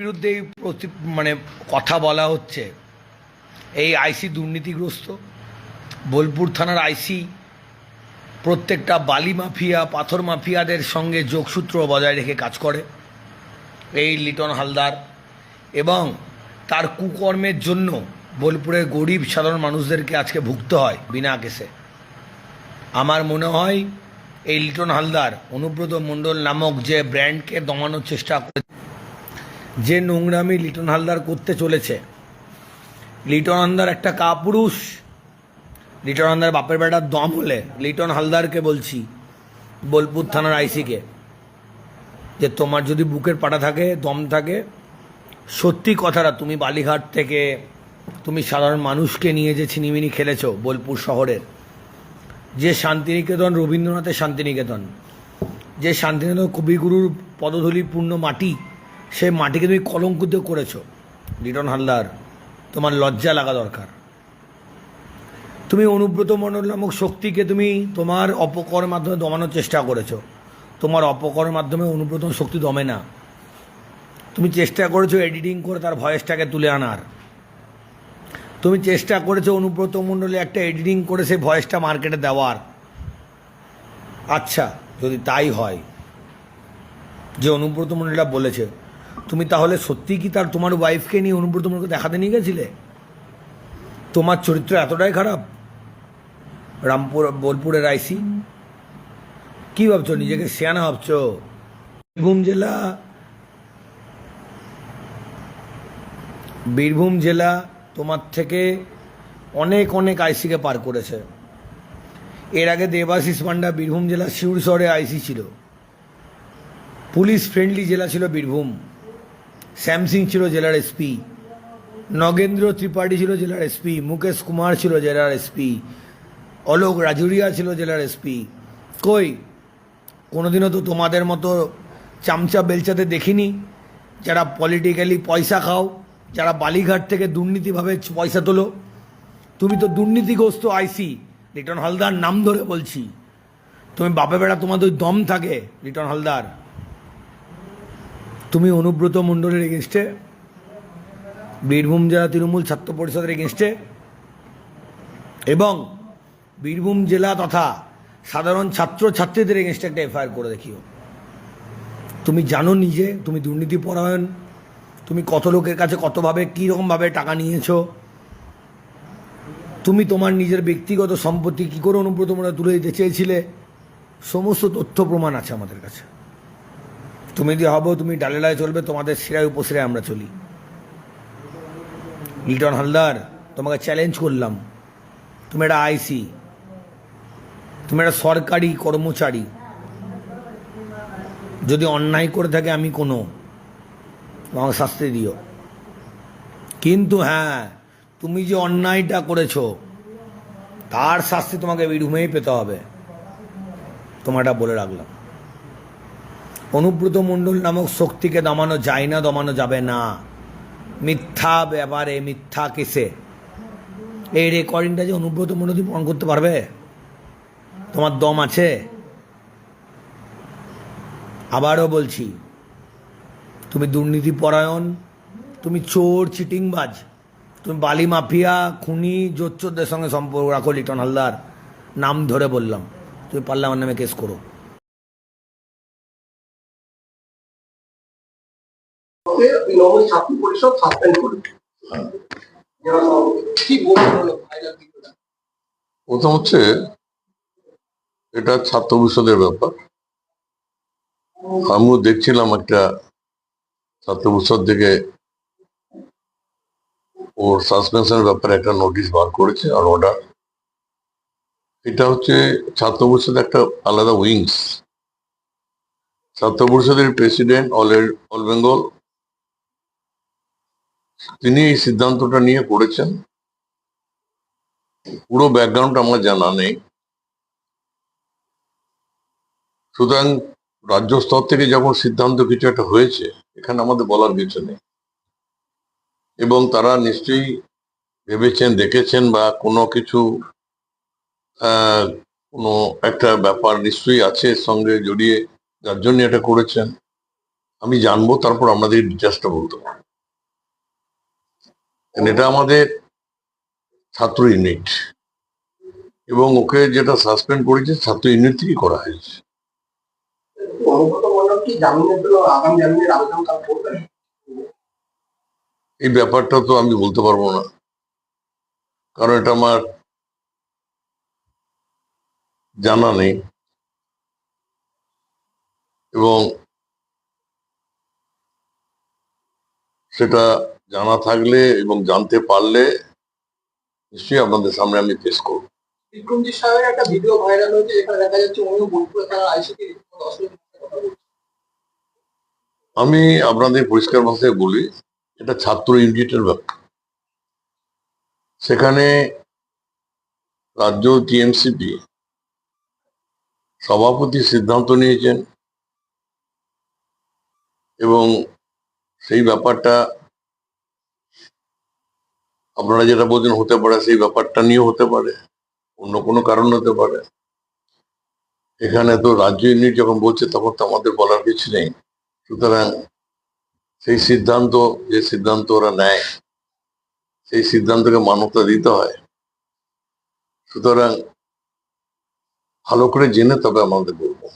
বিরুদ্ধে এই মানে কথা বলা হচ্ছে, এই আইসি দুর্নীতিগ্রস্ত। বোলপুর থানার আইসি প্রত্যেকটা বালি মাফিয়া, পাথর মাফিয়াদের সঙ্গে যোগসূত্র বজায় রেখে কাজ করে, এই লিটন হালদার। এবং তার কুকর্মের জন্য বোলপুরের গরিব সাধারণ মানুষদেরকে আজকে ভুগতে হয় বিনা কেসে। আমার মনে হয় এই লিটন হালদার, অনুব্রত মণ্ডল নামক যে ব্র্যান্ডকে দমানোর চেষ্টা করে যে নোংরামি লিটন হালদার করতে চলেছে। লিটন হালদার একটা কাপুরুষ। লিটন হালদার বাপের বেটার দম হলে লিটন হালদারকে বলছি, বোলপুর থানার আইসিকে, যে তোমার যদি বুকের পাটা থাকে, দম থাকে, সত্যি কথাটা তুমি বালিঘাট থেকে তুমি সাধারণ মানুষকে নিয়ে যে ছিনিমিনি খেলেছো বোলপুর শহরের, যে শান্তিনিকেতন, রবীন্দ্রনাথের শান্তিনিকেতন, যে শান্তিনিকেতন কবিগুরুর পদধূলিপূর্ণ মাটি সেই মাটিকে তুমি কলঙ্কিত করেছ। লিটন হালদার, তোমার লজ্জা লাগা দরকার। তুমি অনুব্রত মণ্ডল নামক শক্তিকে তুমি তোমার অপকরের মাধ্যমে দমানোর চেষ্টা করেছ। তোমার অপকরের মাধ্যমে অনুব্রত শক্তি দমে না। তুমি চেষ্টা করেছ এডিটিং করে তার ভয়েসটাকে তুলে আনার। তুমি চেষ্টা করেছ অনুব্রত মণ্ডলে একটা এডিটিং করে সেই ভয়েসটা মার্কেটে দেওয়ার। আচ্ছা যদি তাই হয়, যে অনুব্রত মণ্ডলটা বলেছে তুমি তাহলে সত্যি কি তার তোমার ওয়াইফকে নিয়ে অনুব্রত মণ্ডলকে দেখাতে নিয়ে গেছিলে? তোমার চরিত্র এতটাই খারাপ? রামপুর, বোলপুরের আইসি কি ভাবছ, নিজেকে সিয়ানা ভাবছ? বীরভূম জেলা? বীরভূম জেলা তোমার থেকে অনেক অনেক আইসিকে পার করেছে। এর আগে দেবাশিস পান্ডা বীরভূম জেলা শিউর শহরে আইসি ছিল। পুলিশ ফ্রেন্ডলি জেলা ছিল বীরভূম। শ্যামসিং ছিল জেলার এসপি, নগেন্দ্র ত্রিপাঠী ছিল জেলার এসপি, মুকেশ কুমার ছিল জেলার এসপি, অলোক রাজুরিয়া ছিল জেলার এসপি। কই, কোনোদিনও তো তোমাদের মতো চামচা বেলচাতে দেখিনি, যারা পলিটিক্যালি পয়সা খাও, যারা বালিঘাট থেকে দুর্নীতিভাবে পয়সা তোলো। তুমি তো দুর্নীতিগ্রস্ত আইসি, লিটন হালদার নাম ধরে বলছি। তুমি বাপে বেড়া তোমাদের দম থাকে, লিটন হালদার। তুমি অনুব্রত মণ্ডলের এগেনস্টে, বীরভূম জেলা তৃণমূল ছাত্র পরিষদের এগেনস্টে এবং বীরভূম জেলা তথা সাধারণ ছাত্র ছাত্রীদের এগেনস্টে একটা এফআইআর করে দেখিও। তুমি জানো নিজে, তুমি দুর্নীতি পরায়ণ, তুমি কত লোকের কাছে কতভাবে, কীরকমভাবে টাকা নিয়েছো? তুমি তোমার নিজের ব্যক্তিগত সম্পত্তি কী করে অনুব্রত মনে তুলে দিতে চেয়েছিলে? সমস্ত তথ্য প্রমাণ আছে আমাদের কাছে। তুমি যদি হব, তুমি ডালেলায় চলবে, তোমাদের শিরায়, উপশিরায় আমরা চলি। লিটন হালদার, তোমাকে চ্যালেঞ্জ করলাম। তুমি একটা আইসি, তুমি একটা সরকারি কর্মচারী। যদি অন্যায় করে থাকে, আমি কোনো। আমাকে শাস্তি দিও। কিন্তু হ্যাঁ তুমি যে অন্যায়টা করেছ, তার শাস্তি তোমাকে বীরভূমেই পেতে হবে। তোমারটা বলে রাখলাম। অনুব্রত মণ্ডল নামক শক্তিকে দমানো যায় না, দমানো যাবে না। মিথ্যা ব্যাপারে, মিথ্যা কেসে। এই রেকর্ডিংটা যে অনুব্রত মণ্ডল প্রমাণ করতে পারবে? তোমার দম আছে? আবারও বলছি, তুমি দুর্নীতি পরায়ণ, তুমি চোর, চিটিংবাজ, তুমি বালি মাফিয়া, খুনি, জোচ্চোরদের সঙ্গে সম্পর্ক রাখো, লিটন হালদার। নাম ধরে বললাম, তুমি পারলে আমার নামে কেস করো। তৃণমূল ছাত্র পরিষদ সাসপেন্ড করে। জেলা সভাপতি কি বলবেন হলো ভাইরাল ভিডিওটা প্রথম হচ্ছে, এটা ছাত্র পরিষদের ব্যাপার। আমিও দেখছিলাম একটা ছাত্র পরিষদ থেকে ওর সাসপেনশনের ব্যাপারে একটা নোটিশ বার করেছে, আর অর্ডার এটা হচ্ছে, ছাত্র পরিষদ একটা আলাদা উইংস ছাত্র পরিষদের প্রেসিডেন্ট অল অল বেঙ্গল তিনি এই সিদ্ধান্তটা নিয়ে করেছেন। পুরো ব্যাকগ্রাউন্ড আমার জানা নেই। সুতরাং রাজ্য স্তর থেকে যখন সিদ্ধান্ত কিছু একটা হয়েছে, এখানে আমাদের বলার কিছু নেই। এবং তারা নিশ্চয়ই ভেবেছেন, দেখেছেন বা কোনো কিছু কোনো একটা ব্যাপার নিশ্চয়ই আছে এর সঙ্গে জড়িয়ে, যার জন্য এটা করেছেন। আমি জানব, তারপর আপনাদের ডিটেলসটা বলতে পারব। এটা আমাদের ছাত্র ইউনিট এবং ওকে যেটা সাসপেন্ড করেছে ছাত্র ইউনিট থেকেই করা হয়েছে। এই ব্যাপারটা তো আমি বলতে পারব না। কারণ এটা আমার জানা নেই। এবং সেটা জানা থাকলে এবং জানতে পারলে নিশ্চয়ই আপনাদের সামনে আমি পেশ করব। বিক্রমজিৎ সাহেবের একটা ভিডিও ভাইরাল হয়েছে যেখানে দেখা যাচ্ছে উনিও বোলপুরে তারা আইসিটি অশ্লীল ভাষায় কথা বলছে। আমি আপনাদের পরিষ্কার ভাষায় বলি এটা ছাত্র ইউনিটের ব্যাপার। সেখানে রাজ্য টিএমসিপি সভাপতি সিদ্ধান্ত নিয়েছেন এবং সেই ব্যাপারটা আপনারা যেটা বলছেন হতে পারে, সেই ব্যাপারটা নিয়েও হতে পারে, অন্য কোনো কারণ হতে পারে। এখানে তো রাজ্য ইউনিট যখন বলছে, তখন তো আমাদের বলার কিছু নেই। সুতরাং সেই সিদ্ধান্ত, যে সিদ্ধান্ত ওরা নেয়, সেই সিদ্ধান্তকে মান্যতা দিতে হয়। সুতরাং ভালো করে জেনে তবে আমাদের বলতে